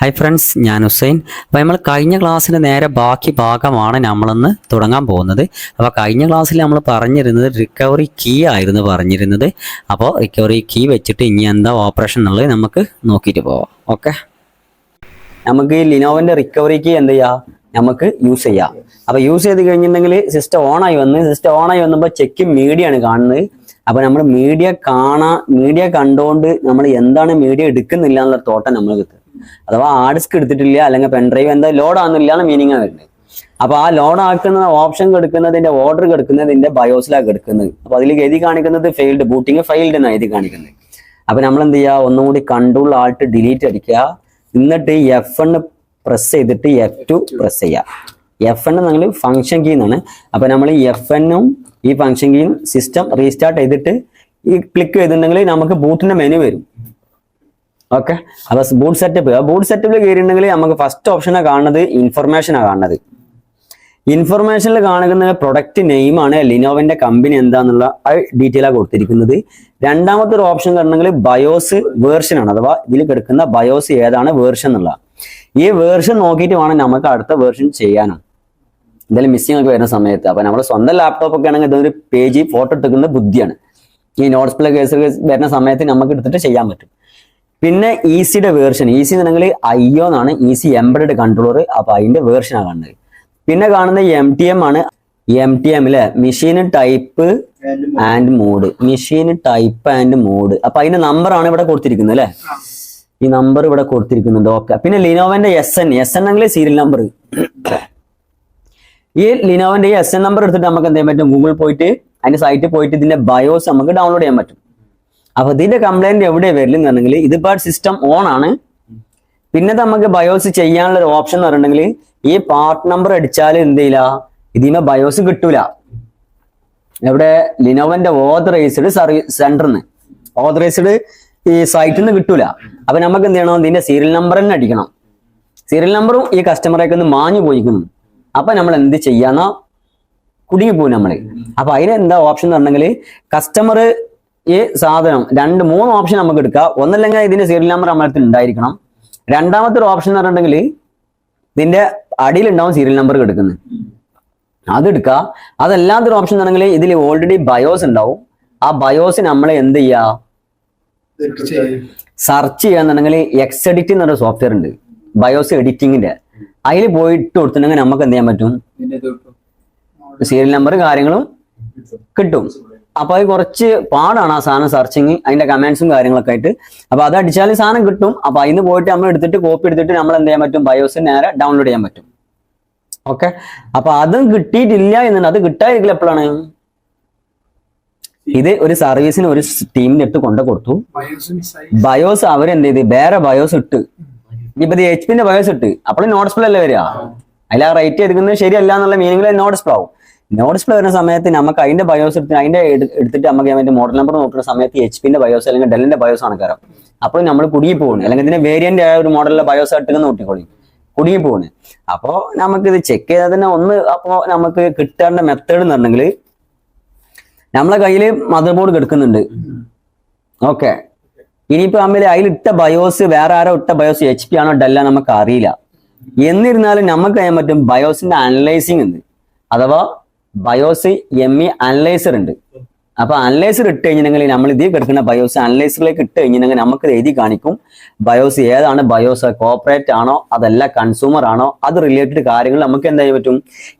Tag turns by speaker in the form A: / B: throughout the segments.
A: Hi friends ഞാൻ ഹുസൈൻ. അപ്പോൾ നമ്മൾ കഴിഞ്ഞ ക്ലാസ്സിന്റെ നേരെ ബാക്കി ഭാഗമാണ് നമ്മളിന്ന് തുടങ്ങാൻ പോകുന്നത്. അപ്പോൾ കഴിഞ്ഞ ക്ലാസ്സിൽ നമ്മൾ പറഞ്ഞിരുന്നത് റിക്കവറി കീ ആയിരുന്നു പറഞ്ഞിരുന്നത്. അപ്പോൾ റിക്കവറി കീ വെച്ചിട്ട് ഇനി എന്താ ഓപ്പറേഷൻ എന്നുള്ളത് നമുക്ക് നോക്കിയിട്ട് പോവാം. ഓക്കെ നമുക്ക് ഈ ലിനോവിന്റെ റിക്കവറി കീ എന്ത് ചെയ്യാം? നമുക്ക് യൂസ് ചെയ്യാം. അപ്പോൾ യൂസ് ചെയ്ത് കഴിഞ്ഞിട്ടുണ്ടെങ്കിൽ സിസ്റ്റം ഓണായി വന്ന് സിസ്റ്റം ഓണായി വന്നപ്പോൾ ചെക്ക് മീഡിയ ആണ് കാണുന്നത്. അപ്പോൾ നമ്മൾ മീഡിയ കാണാ മീഡിയ കണ്ടുകൊണ്ട് നമ്മൾ എന്താണ് മീഡിയ എടുക്കുന്നില്ല എന്നുള്ള തോട്ടം നമ്മൾ കിട്ടും അഥവാ ഹാർഡ് ഡിസ്ക് എടുത്തിട്ടില്ല അല്ലെങ്കിൽ പെൻഡ്രൈവ് എന്താ ലോഡ് ആകുന്നില്ല എന്ന മീനിങ് വരുന്നത്. അപ്പൊ ആ ലോഡ് ആക്കുന്ന ഓപ്ഷൻ എടുക്കുന്നതിന്റെ ഓർഡർ എടുക്കുന്നതിന്റെ ബയോസിലാണ് എടുക്കുന്നത്. അപ്പൊ അതിൽ എഴുതി കാണിക്കുന്നത് ഫെയിൽഡ് ബൂട്ടിങ് ഫെയിൽഡ് എന്നാണ് എഴുതി കാണിക്കുന്നത്. അപ്പൊ നമ്മൾ എന്ത് ചെയ്യുക? ഒന്നുകൂടി കൂടി കൺട്രോൾ ആൾട്ട് ഡിലീറ്റ് അടിക്കുക. എന്നിട്ട് എഫ് എണ് പ്രസ് ചെയ്തിട്ട് എഫ് ടു പ്രസ് ചെയ്യുക. എഫ് എൻ നിങ്ങൾ ഫംഗ്ഷൻ കീ എന്നാണ്. അപ്പൊ നമ്മൾ എഫ് എന്നും ഈ ഫംഗ്ഷൻ കീയും സിസ്റ്റം റീസ്റ്റാർട്ട് ചെയ്തിട്ട് ഈ ക്ലിക്ക് ചെയ്തിട്ടുണ്ടെങ്കിൽ നമുക്ക് ബൂട്ടിന്റെ മെനു വരും. ഓക്കെ അപ്പൊ ബൂട്ട് സെറ്റപ്പ് ബൂട്ട് സെറ്റപ്പിൽ കയറിയിട്ടുണ്ടെങ്കിൽ നമുക്ക് ഫസ്റ്റ് ഓപ്ഷനാണ് കാണുന്നത് ഇൻഫർമേഷനാണ് കാണുന്നത്. ഇൻഫർമേഷനിൽ കാണുന്ന പ്രൊഡക്റ്റ് നെയിമാണ് ലിനോവിന്റെ കമ്പനി എന്താന്നുള്ള ഡീറ്റെയിൽ ആണ് കൊടുത്തിരിക്കുന്നത്. രണ്ടാമത്തെ ഒരു ഓപ്ഷൻ കാണണമെങ്കിൽ ബയോസ് വേർഷൻ ആണ്. അഥവാ ഇതിൽ കിടക്കുന്ന ബയോസ് ഏതാണ് വേർഷൻ എന്നുള്ള ഈ വേർഷൻ നോക്കിയിട്ട് വേണം നമുക്ക് അടുത്ത വേർഷൻ ചെയ്യാനും എന്തായാലും മിസ്സിംഗ് ഒക്കെ വരുന്ന സമയത്ത്. അപ്പൊ നമ്മുടെ സ്വന്തം ലാപ്ടോപ്പ് ഒക്കെ ആണെങ്കിൽ ഇതൊരു പേജ് ഫോട്ടോ എടുക്കുന്ന ബുദ്ധിയാണ്. ഈ നോട്ട്സ് പ്ലേ കേസ് വരുന്ന സമയത്ത് നമുക്ക് എടുത്തിട്ട് ചെയ്യാൻ പറ്റും. പിന്നെ ഈസിയുടെ വേർഷൻ ഈസി എന്നുണ്ടെങ്കിൽ ഐഒ എന്നാണ് ഈസി എംബഡഡ് കൺട്രോളർ അപ്പൊ അതിന്റെ വേർഷനാണ് കാണുന്നത്. പിന്നെ കാണുന്നത് എം ടി എം ആണ് എം ടി എം എമ്മിൽ machine type and mode machine type and mode അപ്പൊ അതിന്റെ നമ്പർ ആണ് ഇവിടെ കൊടുത്തിരിക്കുന്നത് അല്ലെ ഈ നമ്പർ ഇവിടെ കൊടുത്തിരിക്കുന്നുണ്ട്. ഓക്കെ പിന്നെ ലിനോവന്റെ എസ് എൻ എസ് എൻ ആണെങ്കിൽ സീരിയൽ നമ്പർ ഈ ലിനോവന്റെ ഈ എസ് എൻ നമ്പർ എടുത്തിട്ട് നമുക്ക് എന്ത് ചെയ്യാൻ പറ്റും? ഗൂഗിൾ പോയിട്ട് അതിന്റെ സൈറ്റിൽ പോയിട്ട് ഇതിന്റെ ബയോസ് നമുക്ക് ഡൗൺലോഡ് ചെയ്യാൻ പറ്റും. അപ്പൊ ഇതിന്റെ കംപ്ലൈന്റ് എവിടെ വരില്ലെന്നുണ്ടെങ്കിൽ ഇതിപ്പോ സിസ്റ്റം ഓൺ ആണ്. പിന്നെ നമുക്ക് ബയോസ് ചെയ്യാനുള്ള ഒരു ഓപ്ഷൻ എന്ന് പറഞ്ഞിട്ടുണ്ടെങ്കിൽ ഈ പാർട്ട് നമ്പർ അടിച്ചാൽ എന്ത് ചെയ്യില്ല? ഇതിന് ബയോസ് കിട്ടൂല. എവിടെ ലിനോവന്റെ ഓതറൈസ്ഡ് സർവീസ് സെന്ററിന് ഓതറൈസ്ഡ് ഈ സൈറ്റിൽ നിന്ന് കിട്ടൂല. അപ്പൊ നമുക്ക് എന്ത് ചെയ്യണം? ഇതിന്റെ സീരിയൽ നമ്പർ തന്നെ അടിക്കണം. സീരിയൽ നമ്പറും ഈ കസ്റ്റമറേക്ക് ഒന്ന് മാഞ്ഞു പോയിക്കുന്നു അപ്പൊ നമ്മൾ എന്ത് ചെയ്യാന്ന? കുടുങ്ങി നമ്മൾ. അപ്പൊ അതിനെന്താ ഓപ്ഷൻ എന്ന് പറഞ്ഞെങ്കിൽ കസ്റ്റമർ ഈ സാധനം രണ്ട് മൂന്ന് ഓപ്ഷൻ നമുക്ക് എടുക്കാം. ഒന്നല്ലെങ്കിൽ ഇതിന്റെ സീരിയൽ നമ്പർ നമ്മുടെ ഉണ്ടായിരിക്കണം. രണ്ടാമത്തെ ഒരു ഓപ്ഷൻ എന്ന് പറഞ്ഞിട്ടുണ്ടെങ്കിൽ ഇതിന്റെ അടിയിലുണ്ടാവും സീരിയൽ നമ്പർ എടുക്കുന്നത്. അത് എടുക്കുക. അതല്ലാത്തൊരു ഓപ്ഷൻ എന്നാണെങ്കിൽ ഇതിൽ ഓൾറെഡി ബയോസ് ഉണ്ടാവും. ആ ബയോസ് നമ്മൾ എന്ത് ചെയ്യുക സെർച്ച് ചെയ്യാന്നുണ്ടെങ്കിൽ എക്സ് എഡിറ്റ് എന്നൊരു സോഫ്റ്റ്വെയർ ഉണ്ട്. ബയോസ് എഡിറ്റിങ്ങിന്റെ അതിൽ പോയിട്ട് കൊടുത്തിട്ടുണ്ടെങ്കിൽ നമുക്ക് എന്ത് ചെയ്യാൻ പറ്റും? സീരിയൽ നമ്പർ കാര്യങ്ങളും കിട്ടും. അപ്പൊ അത് കുറച്ച് പാടാണ് ആ സാധനം സെർച്ചിങ് അതിന്റെ കമാൻസും കാര്യങ്ങളൊക്കെ ആയിട്ട്. അപ്പൊ അത് അടിച്ചാൽ സാധനം കിട്ടും. അപ്പൊ അതിന് പോയിട്ട് നമ്മൾ എടുത്തിട്ട് കോപ്പി എടുത്തിട്ട് നമ്മൾ എന്ത് ചെയ്യാൻ പറ്റും? ബയോസ് നേരെ ഡൗൺലോഡ് ചെയ്യാൻ പറ്റും. ഓക്കെ അപ്പൊ അതും കിട്ടിയിട്ടില്ല എന്നുണ്ട്. അത് കിട്ടാതിരിക്കില്ല എപ്പോഴാണ് ഇത് ഒരു സർവീസിന് ഒരു ടീമിന് ഇട്ട് കൊണ്ടു കൊടുത്തു. ബയോസ് അവരെന്ത് ചെയ്ത്? വേറെ ബയോസ് ഇട്ട്. ഇപ്പൊ എച്ച് പിന്റെ ബയോസ് ഇട്ട്. അപ്പോൾ നോട്ട് ഡിസ്പ്ലേ അല്ലേ വരിക? അതിൽ ആ റേറ്റ് എടുക്കുന്നത് ശരിയല്ല എന്നുള്ള മീനിങ്ങിൽ നോട്ട് ഡിസ്പ്ലേ ആവും. നോട്ട് ഡിസ്പ്ലേ വരുന്ന സമയത്ത് നമുക്ക് അതിന്റെ ബയോസ് എടുത്ത് അതിന്റെ എടുത്തിട്ട് നമുക്ക് അതിന്റെ മോഡൽ നമ്പർ നോക്കുന്ന സമയത്ത് എച്ച് പിന്റെ ബയോസ് അല്ലെങ്കിൽ ഡെല്ലിന്റെ ബയോസ് ആണ് കയറാം അപ്പോൾ നമ്മൾ കുടുങ്ങി പോകുന്നു അല്ലെങ്കിൽ ഇതിന്റെ വേരിയന്റ് ആയ ഒരു മോഡലിലെ ബയോസ് എടുക്കുന്ന നോട്ടിക്കോളി കുടുങ്ങി പോകുന്നു അപ്പോൾ നമുക്ക് ഇത് ചെക്ക് ചെയ്താൽ തന്നെ ഒന്ന് അപ്പോൾ നമുക്ക് കിട്ടേണ്ട മെത്തേഡ് എന്ന് പറഞ്ഞെങ്കിൽ നമ്മളെ കയ്യിൽ മദർ ബോർഡ് കിടക്കുന്നുണ്ട്. ഓക്കെ ഇനിയിപ്പോ അമ്മയിൽ അതിലിട്ട ബയോസ് വേറെ ആരോ ഇട്ട ബയോസ് എച്ച് പി ആണോ ഡെല്ല നമുക്ക് അറിയില്ല. എന്നിരുന്നാലും നമുക്ക് ചെയ്യാൻ പറ്റും ബയോസിന്റെ അനലൈസിങ് ഉണ്ട്. അഥവാ ബയോസ് എം ഇ അനലൈസർ ഉണ്ട്. അപ്പൊ അനലൈസർ ഇട്ട് കഴിഞ്ഞിട്ടുണ്ടെങ്കിൽ നമ്മൾ ഇതിൽ കിടക്കുന്ന ബയോസ് അനലൈസറിലേക്ക് ഇട്ട് കഴിഞ്ഞിട്ടുണ്ടെങ്കിൽ നമുക്ക് ഇത് എഴുതി കാണിക്കും. ബയോസ് ഏതാണ്? ബയോസ് കോപ്പറേറ്റ് ആണോ? അതല്ല കൺസ്യൂമർ ആണോ? അത് റിലേറ്റഡ് കാര്യങ്ങൾ നമുക്ക് എന്താ ചെയ്യാൻ പറ്റും?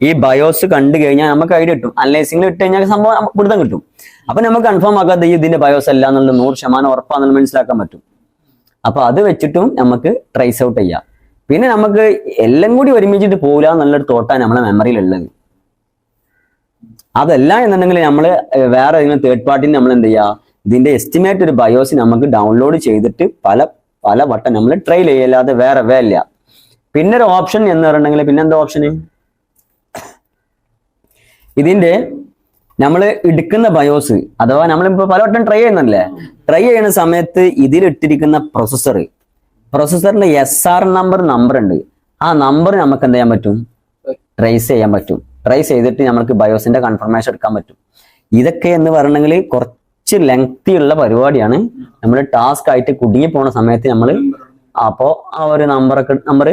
A: ഈ ബയോസ് കണ്ടു കഴിഞ്ഞാൽ നമുക്ക് ഐഡിയ കിട്ടും. അനലൈസിംഗിൽ ഇട്ട് കഴിഞ്ഞാൽ സംഭവം പിടുത്തം കിട്ടും. അപ്പൊ നമുക്ക് കൺഫേം ആക്കാതെ ഈ ഇതിന്റെ ബയോസ് അല്ല എന്നുള്ളത് നൂറ് ശതമാനം ഉറപ്പാണെന്ന് മനസ്സിലാക്കാൻ പറ്റും. അപ്പൊ അത് വെച്ചിട്ടും നമുക്ക് ട്രേസ് ഔട്ട് ചെയ്യാം. പിന്നെ നമുക്ക് എല്ലാം കൂടി ഒരുമിച്ചിട്ട് പോകില്ല എന്നുള്ളൊരു തോട്ടാണ് നമ്മളെ മെമ്മറിയിൽ ഉള്ളത്. അതല്ല എന്നുണ്ടെങ്കിൽ നമ്മൾ വേറെ ഏതെങ്കിലും തേർഡ് പാർട്ടിന് നമ്മൾ എന്ത് ചെയ്യുക ഇതിന്റെ എസ്റ്റിമേറ്റ് ഒരു ബയോസ് നമുക്ക് ഡൗൺലോഡ് ചെയ്തിട്ട് പല പല വട്ടം നമ്മൾ ട്രൈ ചെയ്യല്ലാതെ വേറെ വേ പിന്നെ ഒരു ഓപ്ഷൻ എന്ന് പറഞ്ഞിട്ടുണ്ടെങ്കിൽ പിന്നെ എന്താ ഓപ്ഷന് ഇതിന്റെ നമ്മൾ എടുക്കുന്ന ബയോസ് അഥവാ നമ്മളിപ്പോ പലവട്ടം ട്രൈ ചെയ്യുന്നല്ലേ ട്രൈ ചെയ്യുന്ന സമയത്ത് ഇതിലിട്ടിരിക്കുന്ന പ്രൊസസ്സർ പ്രൊസസ്സറിന്റെ എസ് ആർ നമ്പർ നമ്പർ ഉണ്ട്. ആ നമ്പർ നമുക്ക് എന്ത് ചെയ്യാൻ പറ്റും? ട്രേസ് ചെയ്യാൻ പറ്റും. ട്രേസ് ചെയ്തിട്ട് നമുക്ക് ബയോസിന്റെ കൺഫർമേഷൻ എടുക്കാൻ പറ്റും. ഇതൊക്കെ എന്ന് പറയണമെങ്കിൽ കുറച്ച് ലെങ്തി ഉള്ള പരിപാടിയാണ്. നമ്മൾ ടാസ്ക് ആയിട്ട് കുടുങ്ങി പോണ സമയത്ത് നമ്മൾ അപ്പോ ആ ഒരു നമ്പറൊക്കെ നമ്പർ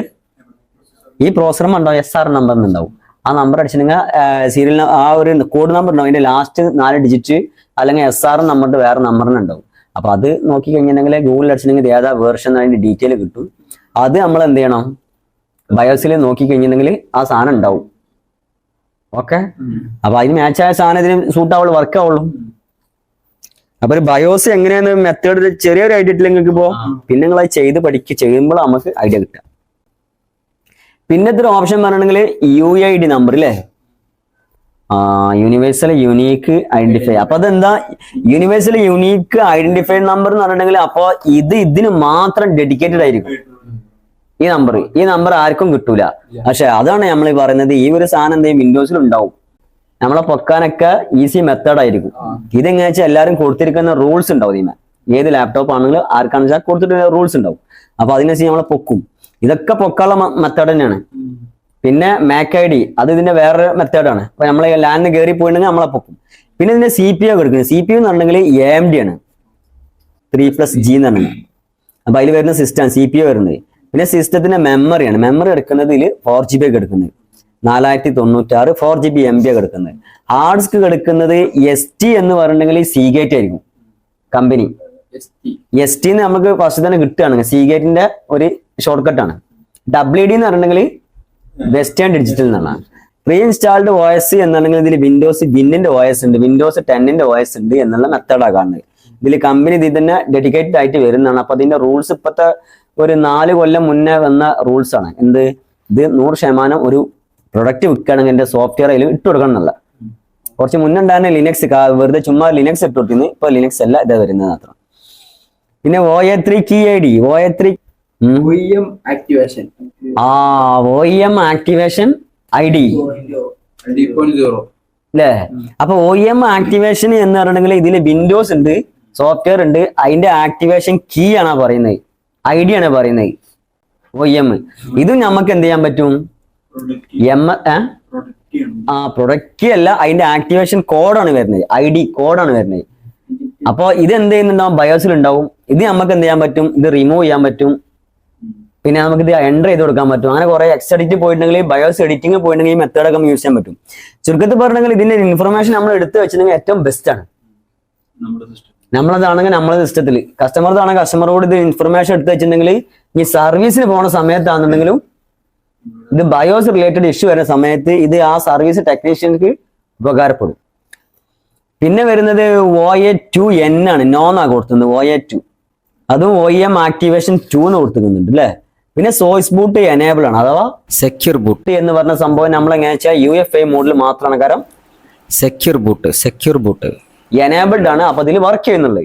A: ഈ പ്രോസർ ഉണ്ടാവും എസ് ആർ നമ്പർ ഉണ്ടാവും. ആ നമ്പർ അടിച്ചിട്ടുണ്ടെങ്കിൽ സീരിയൽ ആ ഒരു കോഡ് നമ്പർ ഉണ്ടാവും. അതിന്റെ ലാസ്റ്റ് നാല് ഡിജിറ്റ് അല്ലെങ്കിൽ എസ് ആർ നമ്പറിന്റെ വേറെ നമ്പറിന് ഉണ്ടാവും. അപ്പൊ അത് നോക്കി കഴിഞ്ഞിട്ടുണ്ടെങ്കിൽ ഗൂഗിളിൽ അടിച്ചിട്ടുണ്ടെങ്കിൽ ഏതാ വേർഷൻ അതിന്റെ ഡീറ്റെയിൽ കിട്ടും. അത് നമ്മൾ എന്ത് ചെയ്യണം ബയോസിൽ നോക്കി കഴിഞ്ഞിട്ടുണ്ടെങ്കിൽ ആ സാധനം ഉണ്ടാവും. ഓക്കെ? അപ്പൊ അതിന് മാച്ചായ സാധനം ഇതിന് സൂട്ട് ആവുള്ളൂ വർക്ക് ആവുള്ളൂ. അപ്പൊ ഒരു ബയോസ് എങ്ങനെയാന്ന് മെത്തേഡ് ചെറിയൊരു ഐഡിയ ഇട്ടില്ല നിങ്ങൾക്ക് ഇപ്പോ പിന്നെ നിങ്ങൾ അത് ചെയ്ത് പഠിക്കുക ചെയ്യുമ്പോൾ നമുക്ക് ഐഡിയ കിട്ടുക. പിന്നെ ഒരു ഓപ്ഷൻ പറഞ്ഞിട്ടുണ്ടെങ്കിൽ യു ഐ ഡി നമ്പർ അല്ലേ ആ യൂണിവേഴ്സൽ യുണീക്ക് ഐഡന്റിഫൈ അപ്പൊ അതെന്താ? യൂണിവേഴ്സൽ യുണീക്ക് ഐഡന്റിഫൈ നമ്പർ എന്ന് പറഞ്ഞിട്ടുണ്ടെങ്കിൽ അപ്പൊ ഇത് ഇതിന് മാത്രം ഡെഡിക്കേറ്റഡ് ആയിരിക്കും. ഈ നമ്പർ ഈ നമ്പർ ആർക്കും കിട്ടൂല. പക്ഷെ അതാണ് നമ്മൾ പറയുന്നത് ഈ ഒരു സാധനം എന്തെങ്കിലും വിൻഡോസിൽ ഉണ്ടാവും. നമ്മളെ പൊക്കാനൊക്കെ ഈസി മെത്തേഡ് ആയിരിക്കും. ഇതെങ്ങനെ വെച്ചാൽ എല്ലാവരും കൊടുത്തിരിക്കുന്ന റൂൾസ് ഉണ്ടാവും ഇതിന് ഏത് ലാപ്ടോപ്പ് ആണെങ്കിലും ആർക്കാണെന്ന് വെച്ചാൽ കൊടുത്തിട്ട് റൂൾസ് ഉണ്ടാവും. അപ്പൊ അതിനനുസരിച്ച് നമ്മളെ പൊക്കും. ഇതൊക്കെ പൊക്കാനുള്ള മെത്തേഡ് തന്നെയാണ്. പിന്നെ മാക് ഐ ഡി അത് ഇതിന്റെ വേറൊരു മെത്തേഡാണ് അപ്പൊ നമ്മൾ ലാൻഡ് കയറി പോയിട്ടുണ്ടെങ്കിൽ നമ്മളെ പൊക്കും. പിന്നെ ഇതിന്റെ സി പി ഒ കൊടുക്കുന്നത് സി പി യു എന്ന് പറഞ്ഞിട്ടുണ്ടെങ്കിൽ എ എം ഡി ആണ്. ത്രീ പ്ലസ് ജി എന്ന് പറഞ്ഞത് അപ്പൊ അതിൽ വരുന്ന സിസ്റ്റം സി പി ഒ വരുന്നത്. പിന്നെ സിസ്റ്റത്തിന്റെ മെമ്മറിയാണ് മെമ്മറി എടുക്കുന്നതിൽ ഫോർ ജി ബി എടുക്കുന്നത്. നാലായിരത്തി തൊണ്ണൂറ്റാറ് four G B M B എടുക്കുന്നത്. ഹാർഡ് ഡിസ്ക് എടുക്കുന്നത് എസ് ടി എന്ന് പറഞ്ഞിട്ടുണ്ടെങ്കിൽ സീഗേറ്റ് ആയിരിക്കും കമ്പനി എസ് ടി നമുക്ക് ഫസ്റ്റ് തന്നെ കിട്ടുകയാണ്. സീഗേറ്റിന്റെ ഒരു ഷോർട്ട് ആണ്. ഡബ്ല്യു ഡി എന്ന് പറഞ്ഞിട്ടുണ്ടെങ്കിൽ വെസ്റ്റേൺ ഡിജിറ്റൽ എന്നാണ് പ്രീ ഇൻസ്റ്റാൾഡ് ഒ എന്നുണ്ടെങ്കിൽ ഇതിൽ വിൻഡോസ് വിന്നിന്റെ ഒ ഉണ്ട്. വിൻഡോസ് ടെന്നിന്റെ ഒ ഉണ്ട് എന്നുള്ള മെത്തേഡാണ് കാണുന്നത്. ഇതിൽ കമ്പനി ഇതിൽ തന്നെ ഡെഡിക്കേറ്റഡ് ആയിട്ട് വരുന്നതാണ്. അപ്പൊ അതിന്റെ റൂൾസ് ഇപ്പോഴത്തെ ഒരു നാല് കൊല്ലം മുന്നേ വന്ന റൂൾസ് ആണ്. എന്ത്? ഇത് നൂറ് ശതമാനം ഒരു പ്രൊഡക്റ്റ് വിൽക്കുകയാണെങ്കിൽ എന്റെ സോഫ്റ്റ്വെയർ അതിൽ ഇട്ട് കൊടുക്കണം എന്നല്ല. കുറച്ച് മുന്നേ ഉണ്ടായിരുന്ന ലിനക്സ് വെറുതെ ചുമ്മാ ലിനക്സ് ഇട്ട് കൊടുത്തിരുന്നു. ഇപ്പൊ ലിനക്സ് അല്ല ഇതാ വരുന്നത് മാത്രം. പിന്നെ O A three key I D O A three
B: activation.
A: ആ O M activation I D അല്ലേ? അപ്പൊ ഒ എം ആക്ടിവേഷൻ എന്ന് പറഞ്ഞിട്ടുണ്ടെങ്കിൽ ഇതിൽ വിൻഡോസ് ഉണ്ട് സോഫ്റ്റ്വെയർ ഉണ്ട്. അതിന്റെ ആക്ടിവേഷൻ കീ ആണ് പറയുന്നത്. ഐ ഡി ആണ് പറയുന്നത്. ഒ എം ഇത് നമുക്ക് എന്ത് ചെയ്യാൻ പറ്റും? എം ആ പ്രൊഡക്റ്റ് അല്ല അതിന്റെ ആക്ടിവേഷൻ കോഡാണ് വരുന്നത്. ഐ ഡി കോഡാണ് വരുന്നത്. അപ്പോൾ ഇത് എന്ത് ചെയ്യുന്നുണ്ടാവും? ബയോസിൽ ഉണ്ടാവും. ഇത് നമുക്ക് എന്ത് ചെയ്യാൻ പറ്റും? ഇത് റിമൂവ് ചെയ്യാൻ പറ്റും. പിന്നെ നമുക്ക് ഇത് എന്റർ ചെയ്ത് കൊടുക്കാൻ പറ്റും. അങ്ങനെ കുറെ എക്സ് എഡിറ്റ് പോയിട്ടുണ്ടെങ്കിൽ ബയോസ് എഡിറ്റിംഗ് പോയിട്ടുണ്ടെങ്കിൽ ഈ മെത്തേഡൊക്കെ യൂസ് ചെയ്യാൻ പറ്റും. ചുരുക്കത്തിൽ പറഞ്ഞെങ്കിൽ ഇതിന്റെ ഇൻഫർമേഷൻ നമ്മൾ എടുത്ത് വെച്ചിട്ടുണ്ടെങ്കിൽ ഏറ്റവും ബെസ്റ്റ് ആണ്. നമ്മളതാണെങ്കിൽ നമ്മളെ സിസ്റ്റത്തിൽ കസ്റ്റമർതാണെങ്കിൽ കസ്റ്റമറോട് ഇത് ഇൻഫർമേഷൻ എടുത്ത് വെച്ചിട്ടുണ്ടെങ്കിൽ ഈ സർവീസിന് പോണ സമയത്താണെന്നുണ്ടെങ്കിലും ഇത് ബയോസ് റിലേറ്റഡ് ഇഷ്യൂ വരുന്ന സമയത്ത് ഇത് ആ സർവീസ് ടെക്നീഷ്യൻക്ക് ഉപകാരപ്പെടും. പിന്നെ വരുന്നത് ഒ എ ടു എൻ ആണ്. നോന്നാ കൊടുക്കുന്നത് ഒ എ ടു അതും ഒ എം ആക്ടിവേഷൻ ടു എന്ന് കൊടുത്തിരിക്കുന്നുണ്ട് അല്ലേ പിന്നെ സോയ്സ് ബൂട്ട് എനേബിൾ ആണ്. അഥവാ
C: സെക്യൂർ ബൂട്ട്
A: എന്ന് പറഞ്ഞ സംഭവം നമ്മൾ എങ്ങനെ വെച്ചാൽ യു എഫ് ഐ മോഡിൽ മാത്രമാണ് കാരണം
C: secure boot secure boot
A: enabled ആണ്. അപ്പൊ ഇതിൽ വർക്ക് ചെയ്യുന്നുള്ളത്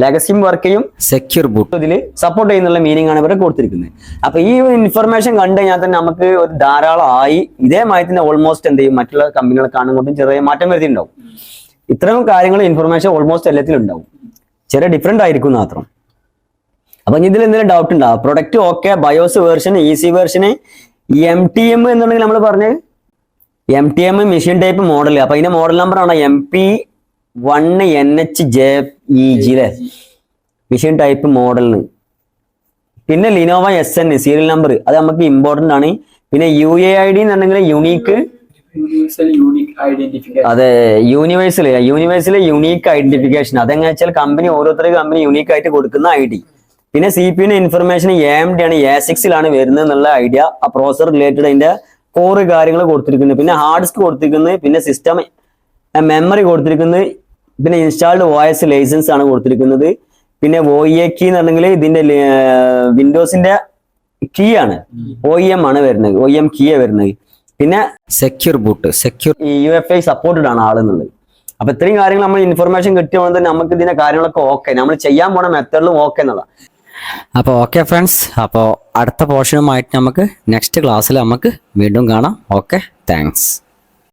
A: ലെഗസിയും വർക്ക് ചെയ്യും.
C: സെക്യൂർ ബൂട്ട്
A: ഇതിൽ സപ്പോർട്ട് ചെയ്യുന്നുള്ള മീനിങ് ആണ് ഇവരെ കൊടുത്തിരിക്കുന്നത്. അപ്പൊ ഈ ഇൻഫർമേഷൻ കണ്ടു കഴിഞ്ഞാൽ തന്നെ നമുക്ക് ഒരു ധാരാളം ആയി ഇതേ തന്നെ ഓൾമോസ്റ്റ് എന്ത് ചെയ്യും? മറ്റുള്ള കമ്പനികളെ കാണുമ്പോഴും ചെറിയ മാറ്റം വരുത്തിയിട്ടുണ്ടാവും ഇത്രയും കാര്യങ്ങൾ ഇൻഫർമേഷൻ ഓൾമോസ്റ്റ് എല്ലാത്തിലും ഉണ്ടാവും. ചെറിയ ഡിഫറെന്റ് ആയിരിക്കും മാത്രം. അപ്പൊ ഇനി ഇതിൽ എന്തെങ്കിലും ഡൗട്ട് ഉണ്ടാവും product okay BIOS version EC വേർഷന് M T M എന്നുണ്ടെങ്കിൽ നമ്മൾ പറഞ്ഞ് M T M machine type model അപ്പൊ അതിന്റെ മോഡൽ നമ്പർ ആണ്? M P one N H J E G അല്ലേ മെഷീൻ ടൈപ്പ് മോഡലിന് പിന്നെ Lenovo S N serial number അത് നമുക്ക് ഇമ്പോർട്ടന്റ് ആണ്. പിന്നെ യു എ ഐ ഡി എന്നുണ്ടെങ്കിൽ യുണീക്ക്. അതെ യൂണിവേഴ്സൽ യൂണിവേഴ്സൽ യുണീക്ക് ഐഡന്റിഫിക്കേഷൻ അതെങ്ങനെ വെച്ചാൽ കമ്പനി ഓരോരുത്തർ കമ്പനി യുണീക്ക് ആയിട്ട് കൊടുക്കുന്ന ഐ ഡി പിന്നെ C P information A M D ആണ്. എ സിക്സിലാണ് വരുന്നത് എന്നുള്ള ഐഡിയ ആ പ്രോസർ റിലേറ്റഡ് അതിന്റെ കോറ് കാര്യങ്ങൾ കൊടുത്തിരിക്കുന്നത് പിന്നെ ഹാർഡ് ഡിസ്ക് കൊടുത്തിരിക്കുന്നത് പിന്നെ സിസ്റ്റം മെമ്മറി കൊടുത്തിരിക്കുന്നത് പിന്നെ ഇൻസ്റ്റാൾഡ് വോയിസ് ലൈസൻസ് ആണ് കൊടുത്തിരിക്കുന്നത്. പിന്നെ ഒ എ കീ എന്ന് പറഞ്ഞെങ്കിൽ ഇതിന്റെ വിൻഡോസിന്റെ കീ ആണ്. ഒ എം ആണ് വരുന്നത്. ഒ എം കീ വരുന്നത്. പിന്നെ
C: secure boot secure
A: U F I supported ആണ് ആളെന്നുള്ളത് അപ്പൊ ഇത്രയും കാര്യങ്ങൾ നമ്മൾ ഇൻഫർമേഷൻ കിട്ടിയതുകൊണ്ട് തന്നെ നമുക്ക് ഇതിന്റെ കാര്യങ്ങളൊക്കെ ഓക്കെ നമ്മൾ ചെയ്യാൻ പോണ മെത്തേഡിലും ഓക്കെ എന്നുള്ളതാണ്
C: അപ്പോൾ ഓക്കെ ഫ്രണ്ട്സ് അപ്പോൾ അടുത്ത പോർഷനുമായിട്ട് നമുക്ക് നെക്സ്റ്റ് ക്ലാസ്സിൽ നമുക്ക് വീണ്ടും കാണാം. Okay thanks